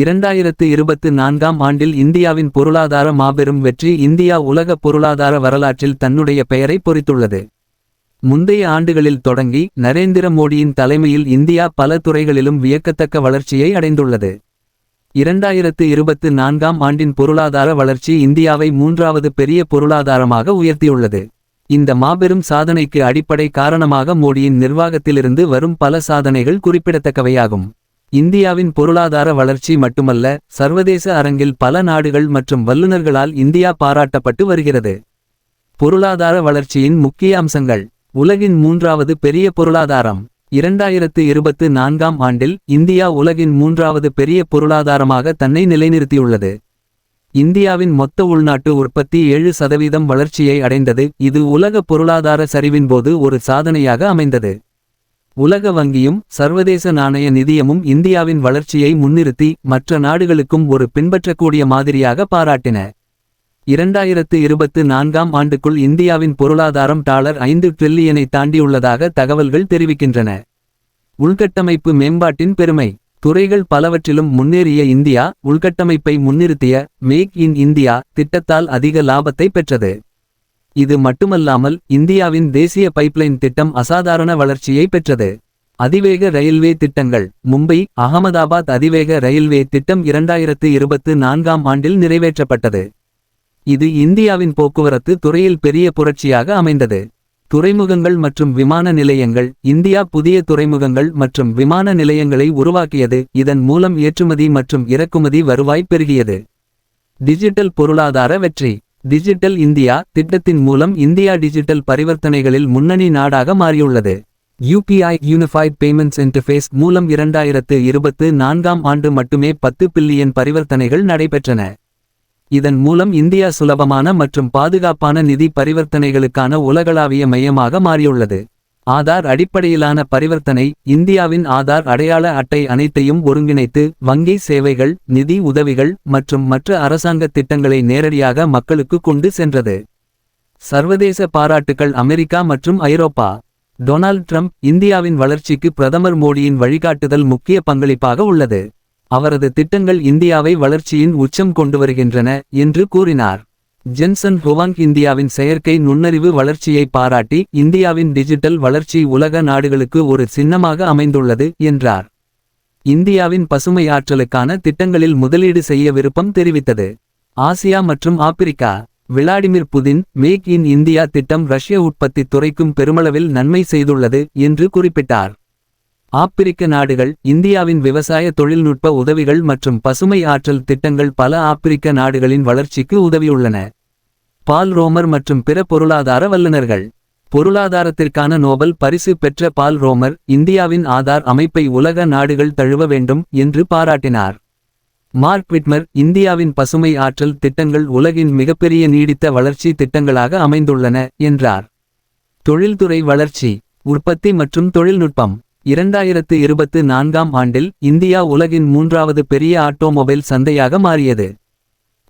இரண்டாயிரத்து இருபத்து நான்காம் ஆண்டில் இந்தியாவின் பொருளாதார மாபெரும் வெற்றி இந்தியா உலக பொருளாதார வரலாற்றில் தன்னுடைய பெயரை பொறித்துள்ளது. முந்தைய ஆண்டுகளில் தொடங்கி நரேந்திர மோடியின் தலைமையில் இந்தியா பல துறைகளிலும் வியக்கத்தக்க வளர்ச்சியை அடைந்துள்ளது. இரண்டாயிரத்து இருபத்து நான்காம் ஆண்டின் பொருளாதார வளர்ச்சி இந்தியாவை மூன்றாவது பெரிய பொருளாதாரமாக உயர்த்தியுள்ளது. இந்த மாபெரும் சாதனைக்கு அடிப்படை காரணமாக மோடியின் நிர்வாகத்திலிருந்து வரும் பல சாதனைகள் குறிப்பிடத்தக்கவையாகும். இந்தியாவின் பொருளாதார வளர்ச்சி மட்டுமல்ல சர்வதேச அரங்கில் பல நாடுகள் மற்றும் வல்லுநர்களால் இந்தியா பாராட்டப்பட்டு வருகிறது. பொருளாதார வளர்ச்சியின் முக்கிய அம்சங்கள். உலகின் மூன்றாவது பெரிய பொருளாதாரம். இரண்டாயிரத்து இருபத்து நான்காம் ஆண்டில் இந்தியா உலகின் மூன்றாவது பெரிய பொருளாதாரமாக தன்னை நிலைநிறுத்தியுள்ளது. இந்தியாவின் மொத்த உள்நாட்டு உற்பத்தி ஏழு சதவீதம் வளர்ச்சியை அடைந்தது. இது உலக பொருளாதார சரிவின்போது ஒரு சாதனையாக அமைந்தது. உலக வங்கியும் சர்வதேச நாணய நிதியமும் இந்தியாவின் வளர்ச்சியை முன்னிறுத்தி மற்ற நாடுகளுக்கும் ஒரு பின்பற்றக்கூடிய மாதிரியாக பாராட்டின. இரண்டாயிரத்து இருபத்து நான்காம் ஆண்டுக்குள் இந்தியாவின் பொருளாதாரம் டாலர் ஐந்து ட்ரில்லியனை தாண்டியுள்ளதாக தகவல்கள் தெரிவிக்கின்றன. உள்கட்டமைப்பு மேம்பாட்டின் பெருமை. துறைகள் பலவற்றிலும் முன்னேறிய இந்தியா உள்கட்டமைப்பை முன்னிறுத்திய மேக் இன் இந்தியா திட்டத்தால் அதிக லாபத்தை பெற்றது. இது மட்டுமல்லாமல் இந்தியாவின் தேசிய பைப்லைன் திட்டம் அசாதாரண வளர்ச்சியை பெற்றது. அதிவேக ரயில்வே திட்டங்கள். மும்பை அகமதாபாத் அதிவேக ரயில்வே திட்டம் இரண்டாயிரத்து இருபத்து நான்காம் ஆண்டில் நிறைவேற்றப்பட்டது. இது இந்தியாவின் போக்குவரத்து துறையில் பெரிய புரட்சியாக அமைந்தது. துறைமுகங்கள் மற்றும் விமான நிலையங்கள். இந்தியா புதிய துறைமுகங்கள் மற்றும் விமான நிலையங்களை உருவாக்கியது. இதன் மூலம் ஏற்றுமதி மற்றும் இறக்குமதி வருவாய் பெருகியது. டிஜிட்டல் பொருளாதார வெற்றி. டிஜிட்டல் இந்தியா திட்டத்தின் மூலம் இந்தியா டிஜிட்டல் பரிவர்த்தனைகளில் முன்னணி நாடாக மாறியுள்ளது. யூபிஐ யூனிஃபைட் பேமெண்ட்ஸ் இன்டர்ஃபேஸ் மூலம் இரண்டாயிரத்து இருபத்து நான்காம் ஆண்டு மட்டுமே பத்து பில்லியன் பரிவர்த்தனைகள் நடைபெற்றன. இதன் மூலம் இந்தியா சுலபமான மற்றும் பாதுகாப்பான நிதி பரிவர்த்தனைகளுக்கான உலகளாவிய மையமாக மாறியுள்ளது. ஆதார் அடிப்படையிலான பரிவர்த்தனை இந்தியாவின் ஆதார் அடையாள அட்டை அனைத்தையும் ஒருங்கிணைத்து வங்கி சேவைகள் நிதி உதவிகள் மற்றும் மற்ற அரசாங்க திட்டங்களை நேரடியாக மக்களுக்கு கொண்டு சென்றது. சர்வதேச பாராட்டுக்கள் அமெரிக்கா மற்றும் ஐரோப்பா. டொனால்ட் ட்ரம்ப் இந்தியாவின் வளர்ச்சிக்கு பிரதமர் மோடியின் வழிகாட்டுதல் முக்கிய பங்களிப்பாக உள்ளது. அவரது திட்டங்கள் இந்தியாவை வளர்ச்சியின் உச்சம் கொண்டு வருகின்றன என்று கூறினார். ஜென்சன் ஹுவாங் இந்தியாவின் செயற்கை நுண்ணறிவு வளர்ச்சியை பாராட்டி இந்தியாவின் டிஜிட்டல் வளர்ச்சி உலக நாடுகளுக்கு ஒரு சின்னமாக அமைந்துள்ளது என்றார். இந்தியாவின் பசுமை ஆற்றலுக்கான திட்டங்களில் முதலீடு செய்ய விருப்பம் தெரிவித்தது. ஆசியா மற்றும் Africa Vladimir Putin make in India திட்டம் ரஷ்ய உற்பத்தி துறைக்கும் பெருமளவில் நன்மை செய்துள்ளது என்று குறிப்பிட்டார். ஆப்பிரிக்க நாடுகள் இந்தியாவின் விவசாய தொழில்நுட்ப உதவிகள் மற்றும் பசுமை ஆற்றல் திட்டங்கள் பல ஆப்பிரிக்க நாடுகளின் வளர்ச்சிக்கு உதவியுள்ளன. பால் ரோமர் மற்றும் பிற பொருளாதார வல்லுநர்கள். பொருளாதாரத்திற்கான நோபல் பரிசு பெற்ற பால் ரோமர் இந்தியாவின் ஆதார் அமைப்பை உலக நாடுகள் தழுவ வேண்டும் என்று பாராட்டினார். மார்க் விட்மர் இந்தியாவின் பசுமை ஆற்றல் திட்டங்கள் உலகின் மிகப்பெரிய நீடித்த வளர்ச்சி திட்டங்களாக அமைந்துள்ளன என்றார். தொழில்துறை வளர்ச்சி உற்பத்தி மற்றும் தொழில்நுட்பம். இரண்டாயிரத்து இருபத்து நான்காம் ஆண்டில் இந்தியா உலகின் மூன்றாவது பெரிய ஆட்டோமொபைல் சந்தையாக மாறியது.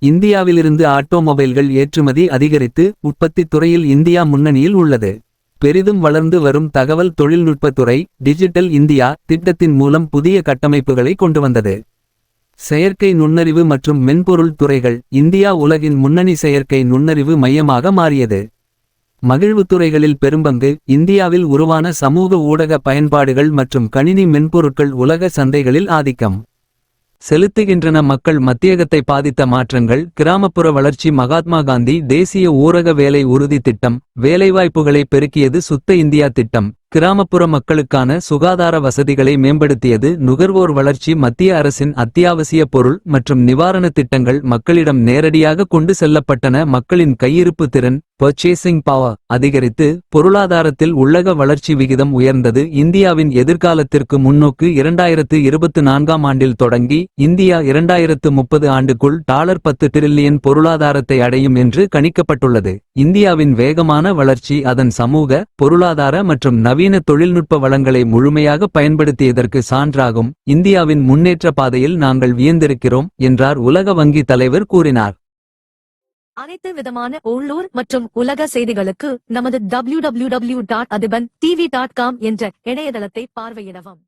இந்தியாவிலிருந்து ஆட்டோமொபைல்கள் ஏற்றுமதி அதிகரித்து உற்பத்தி துறையில் இந்தியா முன்னணியில் உள்ளது. பெரிதும் வளர்ந்து வரும் தகவல் தொழில்நுட்பத்துறை டிஜிட்டல் இந்தியா திட்டத்தின் மூலம் புதிய கட்டமைப்புகளை கொண்டு வந்தது செயற்கை நுண்ணறிவு மற்றும் மென்பொருள் துறைகள் இந்தியா உலகின் முன்னணி செயற்கை நுண்ணறிவு மையமாக மாறியது. மகிழ்வுத் துறைகளில் பெரும்பங்கு இந்தியாவில் உருவான சமூக ஊடக பயன்பாடுகள் மற்றும் கணினி மென்பொருட்கள் உலக சந்தைகளில் ஆதிக்கம். செலுத்துகின்றன. மக்கள் மத்தியகத்தை பாதித்த மாற்றங்கள் கிராமப்புற வளர்ச்சி மகாத்மா காந்தி தேசிய ஊரக வேலை உறுதி திட்டம் வேலைவாய்ப்புகளை பெருக்கியது சுத்த இந்தியா திட்டம். கிராமப்புற மக்களுக்கான சுகாதார வசதிகளை மேம்படுத்தியது நுகர்வோர் வளர்ச்சி மத்திய அரசின் அத்தியாவசிய பொருள் மற்றும் நிவாரண திட்டங்கள் மக்களிடம் நேரடியாக கொண்டு செல்லப்பட்டன. மக்களின் கையிருப்பு திறன் பர்ச்சேசிங் பவர் அதிகரித்து பொருளாதாரத்தில் உள்ளக வளர்ச்சி விகிதம் உயர்ந்தது. இந்தியாவின் எதிர்காலத்திற்கு முன்னோக்கு இரண்டாயிரத்து இருபத்து நான்காம் ஆண்டில் தொடங்கி இந்தியா இரண்டாயிரத்து முப்பது ஆண்டுக்குள் டாலர் பத்து டிரில்லியன் பொருளாதாரத்தை அடையும் என்று கணிக்கப்பட்டுள்ளது. இந்தியாவின் வேகமான வளர்ச்சி அதன் சமூக பொருளாதார மற்றும் நவீன தொழில்நுட்ப வளங்களை முழுமையாக பயன்படுத்தியதற்கு சான்றாகும். இந்தியாவின் முன்னேற்ற பாதையில் நாங்கள் வியந்திருக்கிறோம் என்றார் உலக வங்கி தலைவர் கூறினார். அனைத்து விதமான உள்ளூர் மற்றும் உலக செய்திகளுக்கு நமது www.adiban tv.com என்ற இணையதளத்தை பார்வையிடவும்.